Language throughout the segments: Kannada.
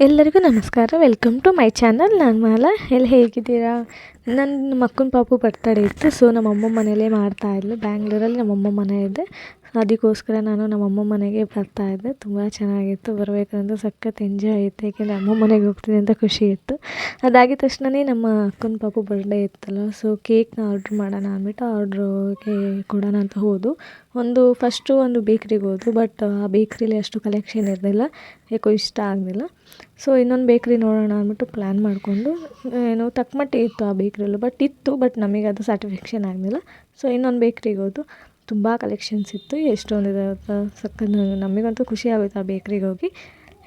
ಎಲ್ಲರಿಗೂ ನಮಸ್ಕಾರ. ವೆಲ್ಕಮ್ ಟು ಮೈ ಚಾನಲ್ ನಾನು ಮಾಲಾ. ಎಲ್ಲ ಹೇಗಿದ್ದೀರಾ? ನನ್ನ ಮಕ್ಕನ ಪಾಪು ಬರ್ತಡೇ ಇತ್ತು ಸೊ ನಮ್ಮ ಅಮ್ಮ ಮನೇಲೇ ಮಾಡ್ತಾಯಿದ್ಲು ಬ್ಯಾಂಗ್ಳೂರಲ್ಲಿ ನಮ್ಮ ಅಮ್ಮ ಮನೆ ಇದೆ. ಅದಕ್ಕೋಸ್ಕರ ನಾನು ನಮ್ಮ ಅಮ್ಮ ಮನೆಗೆ ಬರ್ತಾ ಇದ್ದೆ. ತುಂಬ ಚೆನ್ನಾಗಿತ್ತು. ಬರಬೇಕಂದ್ರೆ ಸಖತ್ ಎಂಜಾಯ್ ಆಯಿತು ಏಕೆಂದರೆ ಅಮ್ಮ ಮನೆಗೆ ಹೋಗ್ತೀನಿ ಅಂತ ಖುಷಿ ಇತ್ತು. ಅದಾಗಿದ ತಕ್ಷಣವೇ ನಮ್ಮ ಅಕ್ಕನ ಪಾಪು ಬರ್ಡೇ ಇತ್ತಲ್ಲ. ಸೊ ಕೇಕ್ನ ಆರ್ಡ್ರ್ ಮಾಡೋಣ ಅಂದ್ಬಿಟ್ಟು ಆರ್ಡ್ರಿಗೆ ಕೊಡೋಣ ಅಂತ ಹೋದು ಒಂದು ಫಸ್ಟು ಒಂದು ಬೇಕ್ರಿಗೆ ಹೋದ್ವು. ಬಟ್ ಆ ಬೇಕ್ರಿಲಿ ಅಷ್ಟು ಕಲೆಕ್ಷನ್ ಇರಲಿಲ್ಲ. ಯಾಕೋ ಇಷ್ಟ ಆಗಲಿಲ್ಲ. ಸೊ ಇನ್ನೊಂದು ಬೇಕ್ರಿ ನೋಡೋಣ ಅಂದ್ಬಿಟ್ಟು ಪ್ಲ್ಯಾನ್ ಮಾಡಿಕೊಂಡು, ಏನು ತಕ್ಕಮಟ್ಟಿ ಇತ್ತು ಆ ಬೇಕ್ರಿಯಲ್ಲೂ ಬಟ್ ಇತ್ತು ಬಟ್ ನಮಗೆ ಅದು ಸ್ಯಾಟಿಸ್ಫ್ಯಾಕ್ಷನ್ ಆಗಲಿಲ್ಲ. ಸೊ ಇನ್ನೊಂದು ಬೇಕ್ರಿಗೆ ಹೋದ್ದು ತುಂಬ ಕಲೆಕ್ಷನ್ಸ್ ಇತ್ತು. ಎಷ್ಟೊಂದಿದೆ ಸಖತ್ ನಮಗಂತೂ ಖುಷಿ ಆಗೋಯ್ತು ಆ ಬೇಕ್ರಿಗೆ ಹೋಗಿ.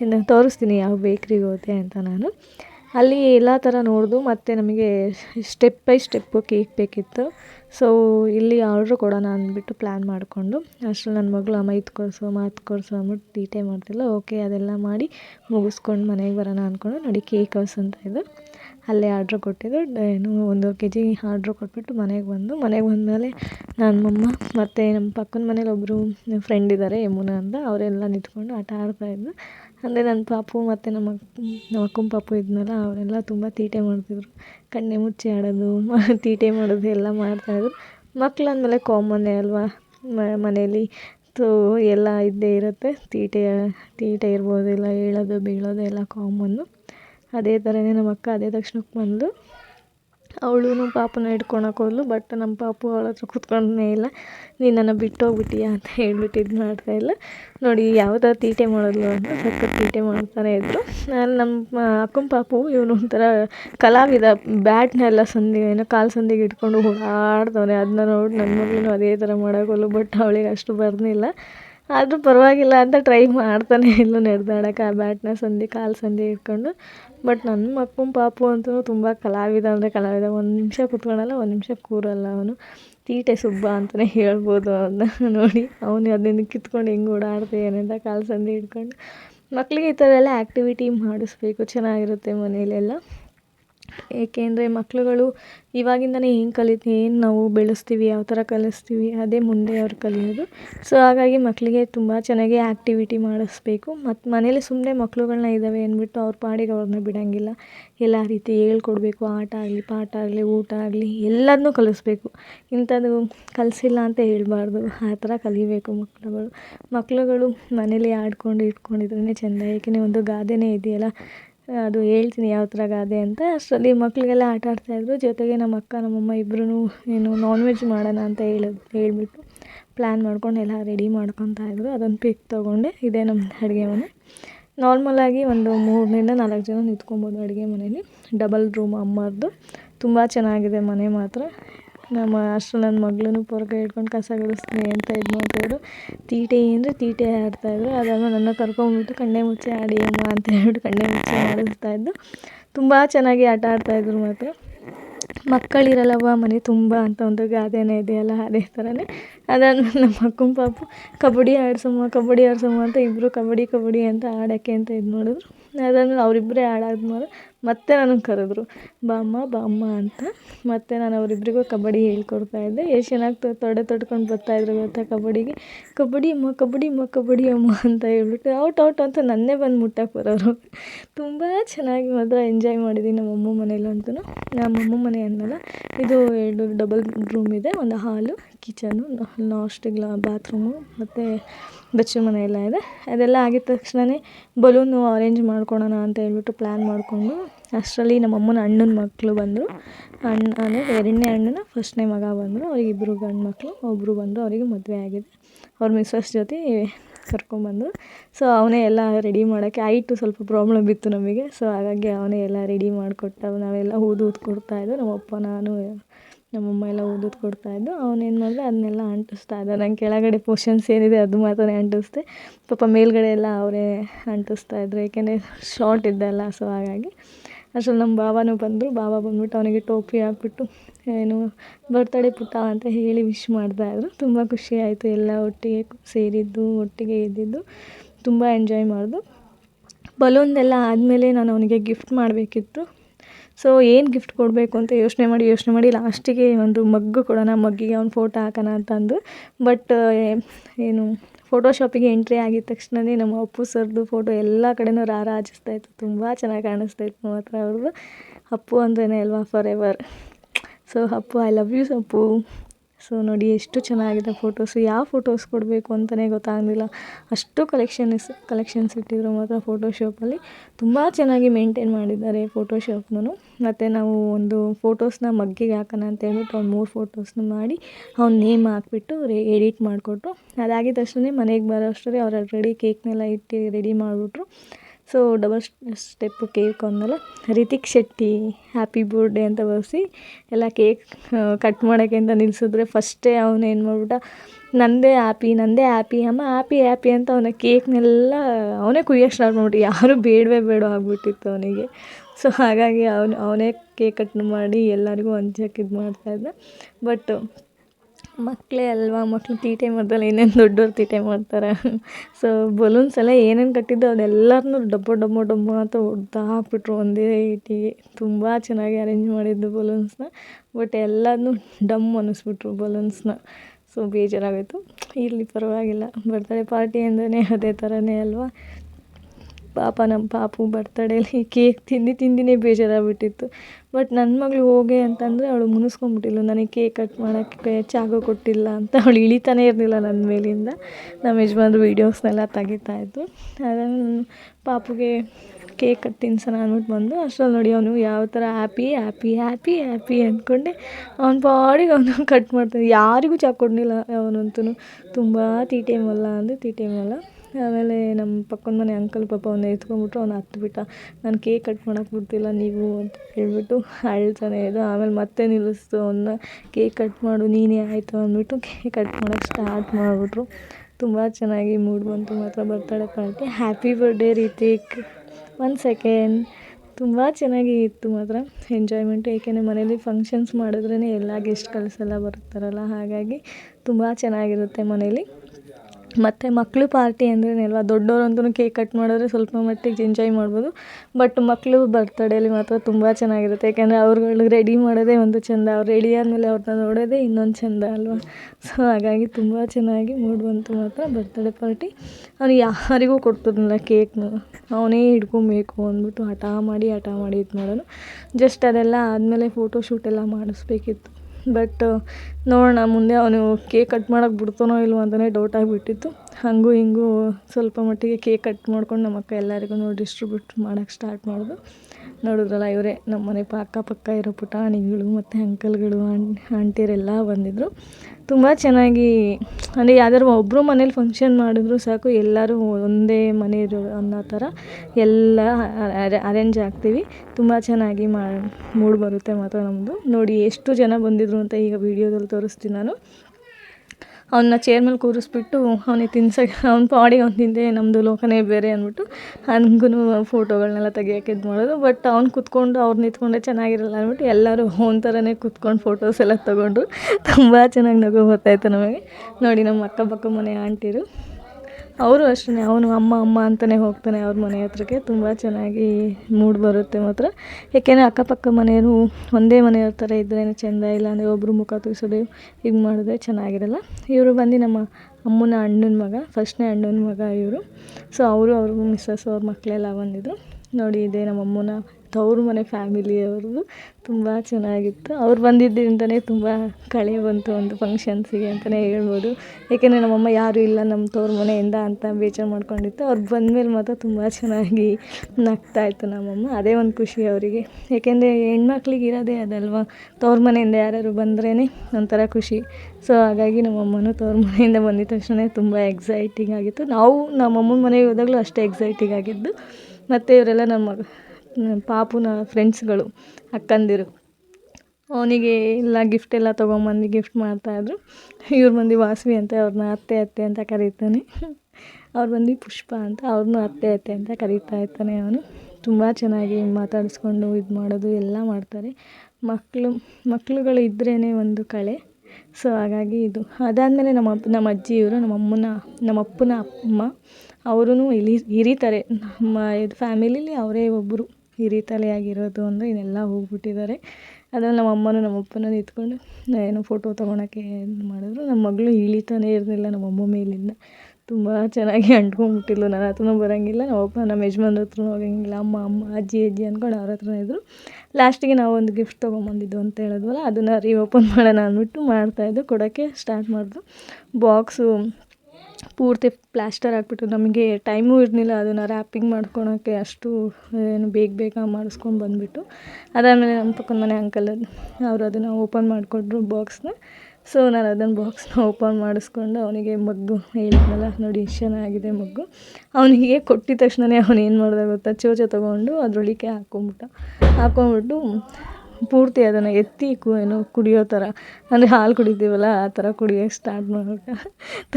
ಇನ್ನು ತೋರಿಸ್ತೀನಿ ಯಾವ ಬೇಕ್ರಿಗೆ ಹೋದೆ ಅಂತ ನಾನು. ಅಲ್ಲಿ ಎಲ್ಲ ಥರ ನೋಡಿದು ಮತ್ತು ನಮಗೆ ಸ್ಟೆಪ್ ಬೈ ಸ್ಟೆಪ್ಪು ಕೇಕ್ ಬೇಕಿತ್ತು. ಸೊ ಇಲ್ಲಿ ಆರ್ಡ್ರ್ ಕೊಡೋಣ ಅಂದ್ಬಿಟ್ಟು ಪ್ಲ್ಯಾನ್ ಮಾಡಿಕೊಂಡು ಅಷ್ಟು ನನ್ನ ಮಗಳು ಅಮ್ಮ ಇದು ಕೊರಿಸು ಅಮ್ಮ ಅದು ಕೊರಿಸು ಅಂದ್ಬಿಟ್ಟು ತೀಟೆ ಮಾಡ್ತಿಲ್ಲ ಓಕೆ ಅದೆಲ್ಲ ಮಾಡಿ ಮುಗಿಸ್ಕೊಂಡು ಮನೆಗೆ ಬರೋಣ ಅಂದ್ಕೊಂಡು ನೋಡಿ ಕೇಕ್ ಹೌಸ್ ಅಂತ ಇದು. ಅಲ್ಲೇ ಆರ್ಡ್ರ್ ಕೊಟ್ಟಿದ್ದು. ಏನು ಒಂದೂವರೆ ಕೆ ಜಿ ಆರ್ಡ್ರ್ ಕೊಟ್ಬಿಟ್ಟು ಮನೆಗೆ ಬಂದು, ಮನೆಗೆ ಬಂದಮೇಲೆ ನಮ್ಮಮ್ಮ ಮತ್ತು ನಮ್ಮ ಪಕ್ಕದ ಮನೇಲಿ ಒಬ್ಬರು ಫ್ರೆಂಡ್ ಇದ್ದಾರೆ ಯಮುನಾ ಅಂತ. ಅವರೆಲ್ಲ ನಿಂತ್ಕೊಂಡು ಆಟ ಆಡ್ತಾಯಿದ್ರು ಅಂದರೆ ನನ್ನ ಪಾಪು ಮತ್ತು ನಮ್ಮ ನಮ್ಮ ಅಕ್ಕನ ಪಾಪು ಇದ್ನಲ್ಲ, ಅವರೆಲ್ಲ ತುಂಬ ತೀಟೆ ಮಾಡ್ತಿದ್ರು. ಕಣ್ಣೆ ಮುಚ್ಚಿ ಆಡೋದು, ತೀಟೆ ಮಾಡೋದು ಎಲ್ಲ ಮಾಡ್ತಾಯಿದ್ರು ಮಕ್ಳು ಅಂದಮೇಲೆ ಕಾಮನ್ನೇ ಅಲ್ವಾ? ಮನೇಲಿ ತು ಎಲ್ಲ ಇದ್ದೇ ಇರುತ್ತೆ. ತೀಟೆ ತೀಟೆ ಇರ್ಬೋದು, ಇಲ್ಲ ಏಳೋದು ಬೀಳೋದು ಎಲ್ಲ ಕಾಮನ್ನು ಅದೇ ಥರನೇ ನಮ್ಮ ಅಕ್ಕ ಅದೇ ತಕ್ಷಣಕ್ಕೆ ಬಂದಳು. ಅವಳೂ ಪಾಪುನ ಹಿಡ್ಕೊಳಕ್ಕೆ ಬಟ್ ನಮ್ಮ ಪಾಪು ಅವಳ ಹತ್ರ ಕೂತ್ಕೊಂಡೇ ಇಲ್ಲ. ನೀನು ನನ್ನ ಬಿಟ್ಟು ಹೋಗ್ಬಿಟ್ಟಿಯಾ ಅಂತ ಹೇಳ್ಬಿಟ್ಟು ಇದು ಮಾಡ್ತಾಯಿಲ್ಲ ನೋಡಿ ಯಾವ ಥರ ತೀಟೆ ಮಾಡಿದ್ಲು ಅಂತ ಸಖತ್ ತೀಟೆ ಮಾಡ್ತಾನೆ ಇದ್ದರು ನಾನು ನಮ್ಮ ಅಕ್ಕನ ಪಾಪು ಇವನು ಒಂಥರ ಕಲಾವಿದ ಬ್ಯಾಟ್ನೆಲ್ಲ ಸಂದಿ, ಏನೋ ಕಾಲು ಸಂದಿಗೆ ಇಟ್ಕೊಂಡು ಓಡಾಡ್ತವನೆ. ಅದನ್ನ ನೋಡಿ ನನ್ನ ಮಗಳೂ ಅದೇ ಥರ ಮಾಡೋಕ್ಕೋದ್ಲು ಬಟ್ ಅವಳಿಗೆ ಅಷ್ಟು ಬರ್ಲಿಲ್ಲ ಆದರೂ ಪರವಾಗಿಲ್ಲ ಅಂತ ಟ್ರೈ ಮಾಡ್ತಾನೆ ಇಲ್ಲ ನಡೆದಾಡಕ್ಕೆ ಆ ಬ್ಯಾಟ್ನ ಸಂದಿ ಕಾಲು ಸಂದಿ ಇಟ್ಕೊಂಡು. ಬಟ್ ನನ್ನ ಮಕ್ಕಳು ಪಾಪು ಅಂತೂ ತುಂಬ ಕಲಾವಿದ ಅಂದರೆ ಕಲಾವಿದ. ಒಂದು ನಿಮಿಷ ಕುತ್ಕೊಳಲ್ಲ ಒಂದು ನಿಮಿಷ ಕೂರಲ್ಲ ಅವನು. ತೀಟೆ ಸುಬ್ಬ ಅಂತಲೇ ಹೇಳ್ಬೋದು ಅವನ್ನ ನೋಡಿ. ಅವನು ಅದನ್ನ ಕಿತ್ಕೊಂಡು ಹೆಂಗೆ ಓಡಾಡ್ತಾನೆ ಅಂತ ಕಾಲು ಸಂದಿ ಹಿಡ್ಕೊಂಡು ಮಕ್ಕಳಿಗೆ ಈ ಥರ ಎಲ್ಲ ಆ್ಯಕ್ಟಿವಿಟಿ ಮಾಡಿಸ್ಬೇಕು. ಚೆನ್ನಾಗಿರುತ್ತೆ ಮನೇಲೆಲ್ಲ. ಏಕೆಂದರೆ ಮಕ್ಕಳುಗಳು ಇವಾಗಿಂದಲೇ ಏನು ಕಲಿತು, ಏನು ನಾವು ಬೆಳೆಸ್ತೀವಿ, ಯಾವ ಥರ ಕಲಿಸ್ತೀವಿ, ಅದೇ ಮುಂದೆ ಅವ್ರು ಕಲಿಯೋದು. ಸೊ ಹಾಗಾಗಿ ಮಕ್ಕಳಿಗೆ ತುಂಬ ಚೆನ್ನಾಗಿ ಆ್ಯಕ್ಟಿವಿಟಿ ಮಾಡಿಸ್ಬೇಕು. ಮತ್ತು ಮನೇಲಿ ಸುಮ್ಮನೆ ಮಕ್ಕಳುಗಳನ್ನ ಇದ್ದಾವೆ ಅಂದ್ಬಿಟ್ಟು ಅವ್ರ ಪಾಡಿಗೆ ಅವ್ರನ್ನ ಬಿಡೋಂಗಿಲ್ಲ. ಎಲ್ಲ ರೀತಿ ಹೇಳ್ಕೊಡ್ಬೇಕು. ಆಟ ಆಗಲಿ, ಪಾಠ ಆಗಲಿ, ಊಟ ಆಗಲಿ ಎಲ್ಲದನ್ನೂ ಕಲಿಸ್ಬೇಕು. ಇಂಥದ್ದು ಕಲಿಸಿಲ್ಲ ಅಂತ ಹೇಳಬಾರ್ದು. ಆ ಥರ ಕಲಿಬೇಕು ಮಕ್ಕಳುಗಳು ಮಕ್ಕಳುಗಳು ಮನೇಲಿ ಆಡ್ಕೊಂಡು ಇಟ್ಕೊಂಡಿದ್ರೇ ಚೆಂದ. ಏಕೆಂದರೆ ಒಂದು ಗಾದೆನೇ ಇದೆಯಲ್ಲ? ಅದು ಹೇಳ್ತೀನಿ ಯಾವ ಥರ ಗಾದೆ ಅಂತ. ಅಷ್ಟರಲ್ಲಿ ಮಕ್ಕಳಿಗೆಲ್ಲ ಆಟ ಆಡ್ತಾಯಿದ್ರು ಜೊತೆಗೆ ನಮ್ಮ ಅಕ್ಕ ನಮ್ಮಮ್ಮ ಇಬ್ಬರೂ ಏನು ನಾನ್ ವೆಜ್ ಮಾಡೋಣ ಅಂತ ಹೇಳೋದು ಹೇಳಿಬಿಟ್ಟು ಪ್ಲ್ಯಾನ್ ಮಾಡ್ಕೊಂಡು ಎಲ್ಲ ರೆಡಿ ಮಾಡ್ಕೊತಾಯಿದ್ರು ಅದೊಂದು ಪಿಕ್ ತೊಗೊಂಡೆ. ಇದೇ ನಮ್ಮ ಅಡುಗೆ ಮನೆ. ನಾರ್ಮಲಾಗಿ ಒಂದು ಮೂರರಿಂದ ನಾಲ್ಕು ಜನ ನಿಂತ್ಕೊಬೋದು ಅಡುಗೆ ಮನೇಲಿ. ಡಬಲ್ ರೂಮ್ ಅಮ್ಮರದು. ತುಂಬ ಚೆನ್ನಾಗಿದೆ ಮನೆ ಮಾತ್ರ. ನಮ್ಮ ಅಷ್ಟು ನನ್ನ ಮಗಳೂ ಪೊರ್ಕೆ ಹಿಡ್ಕೊಂಡು ಕಸ ಗುಡಿಸ್ತೀನಿ ಅಂತ ಇದು ಮಾಡ್ತಾಯಿದ್ರು ತೀಟೆ ಅಂದರೆ ತೀಟೆ ಆಡ್ತಾಯಿದ್ರು ಅದಾದ್ಮೇಲೆ ನನ್ನ ಕರ್ಕೊಂಬಿಟ್ಟು ಕಣ್ಣೇ ಮುಚ್ಚಿ ಆಡಿ ಅಮ್ಮ ಅಂತ ಹೇಳ್ಬಿಟ್ಟು ಕಣ್ಣೇ ಮುಚ್ಚಿ ಆಡಿಸ್ತಾಯಿದ್ದು ತುಂಬ ಚೆನ್ನಾಗಿ ಆಟ ಆಡ್ತಾಯಿದ್ರು ಮಾತ್ರ. ಮಕ್ಕಳಿರಲ್ಲವ್ವ ಮನೆ ತುಂಬ ಅಂತ ಒಂದು ಗಾದೆನೇ ಇದೆಯಲ್ಲ ಅದೇ ಥರನೇ. ಅದಾದ್ಮೇಲೆ ನಮ್ಮ ಅಕ್ಕನ ಪಾಪು, ಕಬಡ್ಡಿ ಆಡ್ಸಮ್ಮ ಕಬಡ್ಡಿ ಆಡ್ಸಮ್ಮ ಅಂತ ಇಬ್ಬರು ಕಬಡ್ಡಿ ಕಬಡ್ಡಿ ಅಂತ ಆಡೋಕ್ಕೆ ಅಂತ ಇದು ಮಾಡಿದ್ರು ಅದಾದ್ಮೇಲೆ ಅವರಿಬ್ಬರೇ ಆಡಾದ್ಮೇಲೆ ಮತ್ತೆ ನನಗೆ ಕರೆದ್ರು ಬಾ ಅಮ್ಮ ಬಾ ಅಮ್ಮ ಅಂತ. ಮತ್ತೆ ನಾನು ಅವರಿಬ್ರಿಗೂ ಕಬಡ್ಡಿ ಹೇಳ್ಕೊಡ್ತಾಯಿದ್ದೆ ಎಷ್ಟು ಚೆನ್ನಾಗಿ ತೊಡೆ ತೊಟ್ಕೊಂಡು ಬರ್ತಾಯಿದ್ರು ಗೊತ್ತಾ ಕಬಡ್ಡಿಗೆ? ಕಬಡ್ಡಿ ಅಮ್ಮ ಕಬಡ್ಡಿ ಅಮ್ಮ ಕಬಡ್ಡಿ ಅಮ್ಮ ಅಂತ ಹೇಳ್ಬಿಟ್ಟು, ಔಟ್ ಔಟ್ ಅಂತ ನನ್ನೇ ಬಂದು ಮುಟ್ಟಕ್ಕೆ ಬರೋರು. ತುಂಬ ಚೆನ್ನಾಗಿ ಮಾತ್ರ ಎಂಜಾಯ್ ಮಾಡಿದ್ದೀನಿ ನಮ್ಮ ಅಮ್ಮ ಮನೆಯಲ್ಲಂತೂ ನಮ್ಮ ಅಮ್ಮ ಮನೆ ಅಂದಲ್ಲ ಇದು ಎರಡು ಡಬಲ್ ರೂಮ್ ಇದೆ, ಒಂದು ಹಾಲು, ಕಿಚನು, ಲಾಸ್ಟ್ ಗ್ಲಾ, ಬಾತ್ರೂಮು, ಮತ್ತು ಬಚ್ಚಲು ಮನೆ ಎಲ್ಲ ಇದೆ. ಅದೆಲ್ಲ ಆಗಿದ ತಕ್ಷಣವೇ ಬಲೂನು ಅರೇಂಜ್ ಮಾಡ್ಕೊಳೋಣ ಅಂತ ಹೇಳ್ಬಿಟ್ಟು ಪ್ಲ್ಯಾನ್ ಮಾಡಿಕೊಂಡು ಅಷ್ಟರಲ್ಲಿ ನಮ್ಮ ಅಮ್ಮನ ಅಣ್ಣನ ಮಕ್ಕಳು ಬಂದರು. ಅಣ್ಣ, ಅಂದರೆ ಎರಡನೇ ಅಣ್ಣನ ಫಸ್ಟ್ನೇ ಮಗ ಬಂದರು. ಅವರಿಗಿಬ್ರು ಗಂಡು ಮಕ್ಕಳು ಒಬ್ಬರು ಬಂದರು, ಅವರಿಗೆ ಮದುವೆ ಆಗಿದೆ. ಅವ್ರ ಮಿಸ್ಸಸ್ ಜೊತೆ ಕರ್ಕೊಂಡ್ಬಂದರು ಸೊ ಅವನೇ ಎಲ್ಲ ರೆಡಿ ಮಾಡೋಕ್ಕೆ ಹೈಟು ಸ್ವಲ್ಪ ಪ್ರಾಬ್ಲಮ್ ಇತ್ತು ನಮಗೆ. ಸೊ ಹಾಗಾಗಿ ಅವನೇ ಎಲ್ಲ ರೆಡಿ ಮಾಡಿಕೊಟ್ಟ, ನಾವೆಲ್ಲ ಊದು ಕೊಡ್ತಾಯಿದ್ದು ನಮ್ಮಪ್ಪ ನಾನು ನಮ್ಮಮ್ಮ ಎಲ್ಲ ಊದೋದು ಕೊಡ್ತಾಯಿದ್ದು ಅವನೇನು ಮಾಡಿದ, ಅದನ್ನೆಲ್ಲ ಅಂಟಿಸ್ತಾ ಇದ್ದ. ನಂಗೆ ಕೆಳಗಡೆ ಪೋರ್ಷನ್ಸ್ ಏನಿದೆ, ಅದು ಮಾತ್ರ ಅಂಟಿಸ್ದೆ. ಪಾಪ ಮೇಲುಗಡೆ ಎಲ್ಲ ಅವರೇ ಅಂಟಿಸ್ತಾ ಇದ್ದರು ಏಕೆಂದರೆ ಶಾರ್ಟ್ ಇದ್ದಲ್ಲ ಸೊ ಹಾಗಾಗಿ. ಅಷ್ಟ್ರಲ್ಲಿ ನಮ್ಮ ಬಾಬಾನು ಬಂದರು. ಬಾಬಾ ಬಂದ್ಬಿಟ್ಟು ಅವನಿಗೆ ಟೋಪಿ ಹಾಕ್ಬಿಟ್ಟು, ಏನು ಬರ್ತಡೇ ಪುಟ್ಟ ಅಂತ ಹೇಳಿ ವಿಶ್ ಮಾಡ್ತಾಯಿದ್ರು ತುಂಬ ಖುಷಿ ಆಯಿತು. ಎಲ್ಲ ಒಟ್ಟಿಗೆ ಸೇರಿದ್ದು, ಒಟ್ಟಿಗೆ ಇದ್ದಿದ್ದು, ತುಂಬ ಎಂಜಾಯ್ ಮಾಡಿದ್ವು ಬಲೂನ್ದೆಲ್ಲ ಆದಮೇಲೆ ನಾನು ಅವನಿಗೆ ಗಿಫ್ಟ್ ಮಾಡಬೇಕಿತ್ತು. ಸೊ ಏನು ಗಿಫ್ಟ್ ಕೊಡಬೇಕು ಅಂತ ಯೋಚನೆ ಮಾಡಿ ಯೋಚನೆ ಮಾಡಿ ಲಾಸ್ಟಿಗೆ ಒಂದು ಮಗ್ಗು ಕೊಡೋಣ ಮಗ್ಗಿಗೆ ಅವ್ನ ಫೋಟೋ ಹಾಕೋಣ ಅಂತ ಅಂದು. ಬಟ್ ಏನು ಫೋಟೋಶಾಪಿಗೆ ಎಂಟ್ರಿ ಆಗಿದ ತಕ್ಷಣವೇ ನಮ್ಮ ಅಪ್ಪು ಸರ್ದು ಫೋಟೋ ಎಲ್ಲ ಕಡೆನೂ ರಾರಾಜಿಸ್ತಾ ಇತ್ತು. ತುಂಬ ಚೆನ್ನಾಗಿ ಕಾಣಿಸ್ತಾ ಇತ್ತು ಮಾತ್ರ ಅವ್ರದ್ದು ಅಪ್ಪು ಅಂದ್ರೇ ಅಲ್ವಾ forever so Appu I love you Appu. So ನೋಡಿ ಎಷ್ಟು ಚೆನ್ನಾಗಿದೆ ಫೋಟೋಸು. ಯಾವ ಫೋಟೋಸ್ ಕೊಡಬೇಕು ಅಂತಲೇ ಗೊತ್ತಾಗಲಿಲ್ಲ. ಅಷ್ಟು ಕಲೆಕ್ಷನ್ಸ್ ಕಲೆಕ್ಷನ್ಸ್ ಇಟ್ಟಿದ್ರು ಮಾತ್ರ ಫೋಟೋಶಾಪಲ್ಲಿ ತುಂಬ ಚೆನ್ನಾಗಿ ಮೇಂಟೈನ್ ಮಾಡಿದ್ದಾರೆ ಫೋಟೋಶಾಪ್ನೂ ಮತ್ತು ನಾವು ಒಂದು ಫೋಟೋಸ್ನ ಮಗ್ಗಿಗೆ ಹಾಕೋಣ ಅಂತ ಹೇಳ್ಬಿಟ್ಟು ಒಂದು ಮೂರು ಫೋಟೋಸ್ನ ಮಾಡಿ ಅವ್ನ ನೇಮ್ ಹಾಕ್ಬಿಟ್ಟು ರೇ ಎಡಿಟ್ ಮಾಡಿಕೊಟ್ರು. ಅದಾಗಿದ್ದ ತಕ್ಷಣ ಮನೆಗೆ ಬರೋ ಅಷ್ಟರಲ್ಲಿ ಅವ್ರು ಆಲ್ರೆಡಿ ಕೇಕ್ನೆಲ್ಲ ಇಟ್ಟು ರೆಡಿ ಮಾಡಿಬಿಟ್ರು. ಸೊ ಡಬಲ್ ಸ್ಟೆಪ್ಪು ಕೇಕ್ ಅಂದಮೇಲೆ ರಿತಿಕ್ ಶೆಟ್ಟಿ, ಹ್ಯಾಪಿ ಬರ್ಡೇ ಅಂತ ಬರೆಸಿ ಎಲ್ಲ ಕೇಕ್ ಕಟ್ ಮಾಡೋಕ್ಕೆ ಅಂತ ನಿಲ್ಲಿಸಿದ್ರೆ ಫಸ್ಟೇ ಅವನು ಏನು ಮಾಡ್ಬಿಟ್ಟ, ನಂದೇ ಹ್ಯಾಪಿ ನಂದೇ ಹ್ಯಾಪಿ, ಅಮ್ಮ ಹ್ಯಾಪಿ ಹ್ಯಾಪಿ ಅಂತ ಅವನ ಕೇಕ್ನೆಲ್ಲ ಅವನೇ ಕುಯ್ಯೋಕ್ಕೆ ಸ್ಟಾರ್ಟ್ ಮಾಡಿಬಿಟ್ಟು. ಯಾರೂ ಬೇಡವೇ ಬೇಡ ಆಗಿಬಿಟ್ಟಿತ್ತು ಅವನಿಗೆ. ಸೊ ಹಾಗಾಗಿ ಅವನು, ಅವನೇ ಕೇಕ್ ಕಟ್ ಮಾಡಿ ಎಲ್ಲರಿಗೂ ಹಂಚೋಕೆ ಇದು ಮಾಡ್ತಾಯಿದ್ದ ಬಟ್ ಮಕ್ಕಳೇ ಅಲ್ವಾ? ಮಕ್ಕಳು ತೀಟೆ ಮಾಡ್ದಲ್ಲ ಏನೇನು ದೊಡ್ಡವ್ರು ತೀಟೆ ಮಾಡ್ತಾರೆ? ಸೊ ಬಲೂನ್ಸ್ ಎಲ್ಲ ಏನೇನು ಕಟ್ಟಿದ್ದು ಅದೆಲ್ಲರನ್ನೂ ಡಬ್ಬ ಡಬ್ಬ ಡಬ್ಬ ಅಂತ ಹೊಡ್ದು ಹಾಕ್ಬಿಟ್ರು ಒಂದೇ ಏಟಿಗೆ ತುಂಬ ಚೆನ್ನಾಗಿ ಅರೇಂಜ್ ಮಾಡಿದ್ದು ಬಲೂನ್ಸ್ನ ಬಟ್ ಎಲ್ಲದನ್ನೂ ಡಮ್ ಅನ್ನಿಸ್ಬಿಟ್ರು ಬಲೂನ್ಸ್ನ ಸೊ ಬೇಜಾರಾಗೋಯ್ತು. ಇರಲಿ ಪರವಾಗಿಲ್ಲ. ಬರ್ತ್ಡೇ ಪಾರ್ಟಿ ಅಂದ್ರೇ ಅದೇ ಥರನೇ ಅಲ್ವಾ? ಪಾಪ ನಮ್ಮ ಪಾಪು ಬರ್ತಡೇಲಿ ಕೇಕ್ ತಿಂದು ತಿಂದಿನೇ ಬೇಜಾರಾಗ್ಬಿಟ್ಟಿತ್ತು. ಬಟ್ ನನ್ನ ಮಗಳು ಹೋಗೆ ಅಂತಂದರೆ ಅವಳು ಮುನಿಸ್ಕೊಂಬಿಟ್ಟಿದ್ಲು ನನಗೆ ಕೇಕ್ ಕಟ್ ಮಾಡೋಕ್ಕೆ ಚಾಗೋ ಕೊಟ್ಟಿಲ್ಲ ಅಂತ. ಅವಳು ಇಳಿತಾನೇ ಇರಲಿಲ್ಲ ನನ್ನ ಮೇಲಿಂದ. ನಮ್ಮ ಯಜಮಾನ್ರು ವೀಡಿಯೋಸ್ನೆಲ್ಲ ತೆಗಿತಾಯಿದ್ರು ಅದನ್ನು ಪಾಪುಗೆ ಕೇಕ್ ಕಟ್ ತಿನ್ಸೋಣ ಅಂದ್ಬಿಟ್ಟು ಬಂದು, ಅಷ್ಟ್ರಲ್ಲಿ ನೋಡಿ ಅವನು ಯಾವ ಥರ ಹ್ಯಾಪಿ ಹ್ಯಾಪಿ ಹ್ಯಾಪಿ ಹ್ಯಾಪಿ ಅಂದ್ಕೊಂಡೆ. ಅವ್ನ ಪಾಡಿಗೆ ಅವನು ಕಟ್ ಮಾಡ್ತಾನೆ ಯಾರಿಗೂ ಚಾಕ್ ಕೊಡಲಿಲ್ಲ ಅವನಂತೂ. ತುಂಬ ತೀಟೆ ಮಲ್ಲ ಅಂದರೆ ತೀಟೆ ಮಲ್ಲ ಆಮೇಲೆ ನಮ್ಮ ಪಕ್ಕದ ಮನೆ ಅಂಕಲ್ ಪಾಪ ಅವನ್ನ ಎತ್ಕೊಂಡ್ಬಿಟ್ರು, ಅವ್ನು ಹತ್ಬಿಟ್ಟ. ನಾನು ಕೇಕ್ ಕಟ್ ಮಾಡೋಕೆ ಬಿಡ್ತಿಲ್ಲ, ನೀವು ಅಂತ ಹೇಳ್ಬಿಟ್ಟು ಅಳ್ತಾನೆ ಇದ್ದ ಆಮೇಲೆ ಮತ್ತೆ ನಿಲ್ಲಿಸ್ತು ಅವನ್ನ ಕೇಕ್ ಕಟ್ ಮಾಡು, ನೀನೇ ಆಯಿತು ಅಂದ್ಬಿಟ್ಟು ಕೇಕ್ ಕಟ್ ಮಾಡೋಕೆ ಸ್ಟಾರ್ಟ್ ಮಾಡಿಬಿಟ್ರು. ತುಂಬ ಚೆನ್ನಾಗಿ ಮೂಡ್ ಬಂತು, ಮಾತ್ರ birthday party. Happy birthday Rithik one second ತುಂಬ ಚೆನ್ನಾಗಿ ಇತ್ತು ಮಾತ್ರ ಎಂಜಾಯ್ಮೆಂಟು ಏಕೆಂದರೆ ಮನೇಲಿ ಫಂಕ್ಷನ್ಸ್ ಮಾಡಿದ್ರೇ ಎಲ್ಲ ಗೆಸ್ಟ್ ಕಳ್ಸೆಲ್ಲ ಬರ್ತಾರಲ್ಲ ಹಾಗಾಗಿ ತುಂಬ ಚೆನ್ನಾಗಿರುತ್ತೆ ಮನೇಲಿ ಮತ್ತು ಮಕ್ಕಳು ಪಾರ್ಟಿ ಅಂದ್ರೇ ಅಲ್ವಾ ದೊಡ್ಡವ್ರಂತೂ ಕೇಕ್ ಕಟ್ ಮಾಡಿದ್ರೆ ಸ್ವಲ್ಪ ಮಟ್ಟಿಗೆ ಎಂಜಾಯ್ ಮಾಡ್ಬೋದು. ಬಟ್ ಮಕ್ಕಳು ಬರ್ತಡೇಲಿ ಮಾತ್ರ ತುಂಬ ಚೆನ್ನಾಗಿರುತ್ತೆ. ಯಾಕೆಂದರೆ ಅವ್ರುಗಳು ರೆಡಿ ಮಾಡೋದೇ ಒಂದು ಚೆಂದ. ಅವ್ರು ರೆಡಿ ಆದಮೇಲೆ ಅವ್ರನ್ನ ನೋಡೋದೇ ಇನ್ನೊಂದು ಚೆಂದ ಅಲ್ವಾ? ಸೊ ಹಾಗಾಗಿ ತುಂಬ ಚೆನ್ನಾಗಿ ಮೂಡ್ ಮಾತ್ರ ಬರ್ತಡೇ ಪಾರ್ಟಿ ಅವ್ನು ಯಾರಿಗೂ ಕೊಡ್ತಿರಲಿಲ್ಲ ಕೇಕ್ನ ಅವನೇ ಹಿಡ್ಕೊಬೇಕು ಅಂದ್ಬಿಟ್ಟು ಹಠ ಮಾಡಿ ಹಠ ಮಾಡಿ ಇದು ಮಾಡೋನು ಜಸ್ಟ್ ಅದೆಲ್ಲ ಆದಮೇಲೆ ಫೋಟೋ ಶೂಟ್ ಎಲ್ಲ ಮಾಡಿಸ್ಬೇಕಿತ್ತು. ಬಟ್ ನೋಡೋಣ, ಮುಂದೆ ಅವನು ಕೇಕ್ ಕಟ್ ಮಾಡೋಕೆ ಬಿಡ್ತಾನೋ ಇಲ್ವೋ ಅಂತಲೇ ಡೌಟ್ ಆಗಿಬಿಟ್ಟಿತ್ತು. ಹಾಗೂ ಹಿಂಗೂ ಸ್ವಲ್ಪ ಮಟ್ಟಿಗೆ ಕೇಕ್ ಕಟ್ ಮಾಡ್ಕೊಂಡು ನಮ್ಮ ಅಕ್ಕ ಎಲ್ಲರಿಗೂ ಡಿಸ್ಟ್ರಿಬ್ಯೂಟ್ ಮಾಡೋಕೆ ಸ್ಟಾರ್ಟ್ ಮಾಡಿದ್ರು ನೋಡಿದ್ರಲ್ಲ ಇವರೇ ನಮ್ಮ ಮನೆ ಅಕ್ಕಪಕ್ಕ ಇರೋ ಪುಟಾಣಿಗಳು ಮತ್ತು ಅಂಕಲ್ಗಳು ಆಂಟಿಯರೆಲ್ಲ ಬಂದಿದ್ದರು ತುಂಬ ಚೆನ್ನಾಗಿ, ಅಂದರೆ ಯಾವ್ದಾದ್ರು ಒಬ್ಬರು ಮನೇಲಿ ಫಂಕ್ಷನ್ ಮಾಡಿದ್ರು ಸಾಕು, ಎಲ್ಲರೂ ಒಂದೇ ಮನೆಯವರು ಅನ್ನೋ ಥರ ಎಲ್ಲ ಅರೇಂಜ್ ಆಗ್ತೀವಿ. ತುಂಬ ಚೆನ್ನಾಗಿ ಮಾ ಮೂಡ್ ಬರುತ್ತೆ ಮಾತ್ರ ನಮ್ಮದು ನೋಡಿ ಎಷ್ಟು ಜನ ಬಂದಿದ್ರು ಅಂತ ಈಗ ವೀಡಿಯೋದಲ್ಲಿ ತೋರಿಸ್ತೀನಿ ನಾನು. ಅವನ್ನ ಚೇರ್ ಮೇಲೆ ಕೂರಿಸ್ಬಿಟ್ಟು, ಅವನಿಗೆ ತಿನ್ಸೋಕೆ, ಅವ್ನ ಪಾಡಿಗೆ ಅವ್ನು ತಿಂದೆ ನಮ್ಮದು ಲೋಕನೇ ಬೇರೆ ಅಂದ್ಬಿಟ್ಟು ಹಂಗೂ ಫೋಟೋಗಳನ್ನೆಲ್ಲ ತೆಗಿಯೋಕೆ ಇದು ಮಾಡೋದು. ಬಟ್ ಅವ್ನು ಕೂತ್ಕೊಂಡು, ಅವ್ರು ನಿಂತ್ಕೊಂಡೆ ಚೆನ್ನಾಗಿರಲ್ಲ ಅಂದ್ಬಿಟ್ಟು, ಎಲ್ಲರೂ ಅವ್ನ ಥರನೇ ಕೂತ್ಕೊಂಡು ಫೋಟೋಸ್ ಎಲ್ಲ ತೊಗೊಂಡ್ರು. ತುಂಬ ಚೆನ್ನಾಗಿ ನಗು ಬರ್ತಾಯಿತ್ತು ನಮಗೆ. ನೋಡಿ, ನಮ್ಮ ಅಕ್ಕಪಕ್ಕ ಮನೆ ಆಂಟಿರು. ಅವರು ಅಷ್ಟೇ ಅವನು ಅಮ್ಮ ಅಮ್ಮ ಅಂತಲೇ ಹೋಗ್ತಾನೆ ಅವ್ರ ಮನೆ ಹತ್ರಕ್ಕೆ. ತುಂಬ ಚೆನ್ನಾಗಿ ಮೂಡ್ ಬರುತ್ತೆ ಮಾತ್ರ. ಏಕೆಂದರೆ ಅಕ್ಕಪಕ್ಕ ಮನೆಯವರು ಒಂದೇ ಮನೆಯವ್ರ ಥರ ಇದ್ರೇ ಚೆಂದ ಇಲ್ಲಾಂದರೆ ಒಬ್ಬರು ಮುಖ ತೋರಿಸೋದು ಹೀಗೆ ಮಾಡಿದ್ರೆ ಚೆನ್ನಾಗಿರಲ್ಲ. ಇವರು ಬಂದು ನಮ್ಮ ಅಮ್ಮನ ಅಣ್ಣನ ಮಗ, ಫಸ್ಟ್ನೇ ಅಣ್ಣನ ಮಗ ಇವರು. ಸೊ ಅವರು ಅವ್ರಿಗೂ ಮಿಸ್ಸಸ್ಸು ಅವ್ರ ಮಕ್ಕಳೆಲ್ಲ ಬಂದಿದ್ದರು ನೋಡಿ, ಇದೇ ನಮ್ಮ ಅಮ್ಮನ ತವ್ರ ಮನೆ ಫ್ಯಾಮಿಲಿ ಅವ್ರದ್ದು ತುಂಬ ಚೆನ್ನಾಗಿತ್ತು. ಅವ್ರು ಬಂದಿದ್ದರಿಂದನೇ ತುಂಬ ಕಳೆ ಬಂತು ಒಂದು ಫಂಕ್ಷನ್ಸಿಗೆ ಅಂತಲೇ ಹೇಳ್ಬೋದು. ಏಕೆಂದರೆ ನಮ್ಮಮ್ಮ ಯಾರೂ ಇಲ್ಲ ನಮ್ಮ ತವ್ರ ಮನೆಯಿಂದ ಅಂತ ಬೇಜಾರು ಮಾಡ್ಕೊಂಡಿತ್ತು. ಅವ್ರು ಬಂದಮೇಲೆ ಮಾತ್ರ ತುಂಬ ಚೆನ್ನಾಗಿ ನಗ್ತಾಯಿತ್ತು ನಮ್ಮಮ್ಮ. ಅದೇ ಒಂದು ಖುಷಿ ಅವರಿಗೆ. ಏಕೆಂದರೆ ಹೆಣ್ಮಕ್ಳಿಗೆ ಇರೋದೇ ಅದಲ್ವಾ? ತವ್ರ ಮನೆಯಿಂದ ಯಾರಾದ್ರು ಬಂದ್ರೇ ಒಂಥರ ಖುಷಿ. ಸೊ ಹಾಗಾಗಿ ನಮ್ಮಮ್ಮನೂ ತವ್ರ ಮನೆಯಿಂದ ಬಂದಿದ್ದ ತಕ್ಷಣ ತುಂಬ ಎಕ್ಸೈಟಿಂಗ್ ಆಗಿತ್ತು. ನಾವು ನಮ್ಮಮ್ಮನ ಮನೆಗೆ ಹೋದಾಗಲೂ ಅಷ್ಟೇ ಎಕ್ಸೈಟಿಂಗ್ ಆಗಿದ್ದು. ಮತ್ತು ಇವರೆಲ್ಲ ನಮ್ಮ ಪಾಪುನ ಫ್ರೆಂಡ್ಸ್ಗಳು ಅಕ್ಕಂದಿರು. ಅವನಿಗೆ ಎಲ್ಲ ಗಿಫ್ಟ್ ಎಲ್ಲ ತೊಗೊಂಬಂದು ಗಿಫ್ಟ್ ಮಾಡ್ತಾಯಿದ್ರು ಇವ್ರು ಬಂದು ವಾಸವಿ ಅಂತ ಅವ್ರನ್ನ ಅತ್ತೆ ಅತ್ತೆ ಅಂತ ಕರೀತಾನೆ. ಅವ್ರು ಬಂದು ಪುಷ್ಪ ಅಂತ ಅವ್ರನ್ನೂ ಅತ್ತೆ ಅತ್ತೆ ಅಂತ ಕರೀತಾ ಇರ್ತಾನೆ ಅವನು. ತುಂಬ ಚೆನ್ನಾಗಿ ಮಾತಾಡಿಸ್ಕೊಂಡು ಇದು ಮಾಡೋದು ಎಲ್ಲ ಮಾಡ್ತಾರೆ. ಮಕ್ಕಳು ಮಕ್ಕಳುಗಳು ಇದ್ರೇ ಒಂದು ಕಳೆ. ಸೊ ಹಾಗಾಗಿ ಇದು. ಅದಾದಮೇಲೆ ನಮ್ಮ ಅಪ್ಪ, ನಮ್ಮ ಅಜ್ಜಿ ಇವರು, ನಮ್ಮ ಅಮ್ಮನ, ನಮ್ಮ ಅಪ್ಪನ ಅಮ್ಮ ಅವರೂ ಇಳಿ ಹಿರಿತಾರೆ ನಮ್ಮ ಇದು ಫ್ಯಾಮಿಲೀಲಿ ಅವರೇ ಒಬ್ಬರು ಹಿರಿ ತಲೆಯಾಗಿರೋದು ಅಂದರೆ ಇನ್ನೆಲ್ಲ ಹೋಗ್ಬಿಟ್ಟಿದ್ದಾರೆ. ಅದ್ರಲ್ಲಿ ನಮ್ಮ ಅಮ್ಮನೂ ನಮ್ಮ ಅಪ್ಪನೂ ನಿಂತ್ಕೊಂಡು ಏನು ಫೋಟೋ ತೊಗೊಳಕ್ಕೆ ಇದು ಮಾಡಿದ್ರು. ನಮ್ಮ ಮಗಳು ಇಳಿತಾನೇ ಇರಲಿಲ್ಲ, ನಮ್ಮ ಅಮ್ಮ ಮೇಲಿಂದ ತುಂಬ ಚೆನ್ನಾಗಿ ಅಂಟ್ಕೊಂಡ್ಬಿಟ್ಟಿದ್ಲು. ನನ್ನ ಹತ್ರನೂ ಬರೋಂಗಿಲ್ಲ, ನಮ್ಮ ಅಪ್ಪ ನಮ್ಮ ಯಜಮಾನ್ರ ಹತ್ರನೂ ಹೋಗಂಗಿಲ್ಲ. ಅಮ್ಮ ಅಮ್ಮ, ಅಜ್ಜಿ ಅಜ್ಜಿ ಅಂದ್ಕೊಂಡು ಅವ್ರ ಹತ್ರನೇ ಇದ್ದರು ಲಾಸ್ಟಿಗೆ ನಾವು ಒಂದು ಗಿಫ್ಟ್ ತೊಗೊಂಬಂದಿದ್ದು ಅಂತ ಹೇಳಿದ್ವಲ್ಲ, ಅದನ್ನು ರೀಓಪನ್ ಮಾಡೋಣ ಅಂದ್ಬಿಟ್ಟು ಮಾಡ್ತಾಯಿದ್ದು ಕೊಡೋಕ್ಕೆ ಸ್ಟಾರ್ಟ್ ಮಾಡಿದ್ರು. ಬಾಕ್ಸು ಪೂರ್ತಿ ಪ್ಲ್ಯಾಸ್ಟರ್ ಹಾಕ್ಬಿಟ್ಟು ನಮಗೆ ಟೈಮೂ ಇರಲಿಲ್ಲ ಅದನ್ನು ರ್ಯಾಪಿಂಗ್ ಮಾಡ್ಕೊಳೋಕ್ಕೆ ಅಷ್ಟು ಏನು ಬೇಗ ಬೇಗ ಮಾಡಿಸ್ಕೊಂಡು ಬಂದುಬಿಟ್ಟು, ಅದಾದಮೇಲೆ ನಮ್ಮ ಪಕ್ಕದ ಮನೆ ಅಂಕಲ್ ಅವರು ಅದನ್ನು ಓಪನ್ ಮಾಡಿಕೊಟ್ರು ಬಾಕ್ಸ್ನ ಸೊ ನಾನು ಅದನ್ನು ಬಾಕ್ಸ್ನ ಓಪನ್ ಮಾಡಿಸ್ಕೊಂಡು ಅವನಿಗೆ ಮಗ್ಗು ಹೇಳಿದ್ನಲ್ಲ, ನೋಡಿ ಚೆನ್ನಾಗಿದೆ ಮಗ್ಗು. ಅವನಿಗೆ ಕೊಟ್ಟಿದ ತಕ್ಷಣವೇ ಅವ್ನು ಏನು ಮಾಡಿದ ಗೊತ್ತಾ? ಚೋಚ ತೊಗೊಂಡು ಅದರೊಳಿಕೆ ಹಾಕ್ಕೊಂಬಿಟ್ಟ ಹಾಕ್ಕೊಂಬಿಟ್ಟು ಪೂರ್ತಿ ಅದನ್ನು ಎತ್ತಿ ಕು, ಏನು ಕುಡಿಯೋ ಥರ ಅಂದರೆ ಹಾಲು ಕುಡಿತೀವಲ್ಲ, ಆ ಥರ ಕುಡಿಯೋಕ್ಕೆ ಸ್ಟಾರ್ಟ್ ಮಾಡಿಬಿಟ್ಟ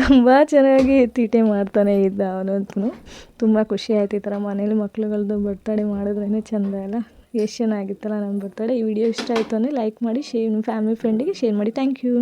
ತುಂಬ ಚೆನ್ನಾಗಿ ತೀಟೆ ಮಾಡ್ತಾನೆ ಇದ್ದ ಅವನಂತೂ ತುಂಬ ಖುಷಿ ಆಯ್ತು ಈ ಥರ ಮನೇಲಿ ಮಕ್ಳುಗಳದ್ದು ಬರ್ತಡೇ ಮಾಡಿದ್ರೇ ಚೆಂದ ಅಲ್ಲ. ಎಷ್ಟು ಚೆನ್ನಾಗಿತ್ತಲ್ಲ ನಮ್ಮ ಬರ್ತಡೇ. ಈ ವಿಡಿಯೋ ಇಷ್ಟ ಆಯಿತು ಅಂದರೆ ಲೈಕ್ ಮಾಡಿ ಶೇರ್ ಫ್ಯಾಮಿಲಿ ಫ್ರೆಂಡಿಗೆ ಶೇರ್ ಮಾಡಿ. Thank you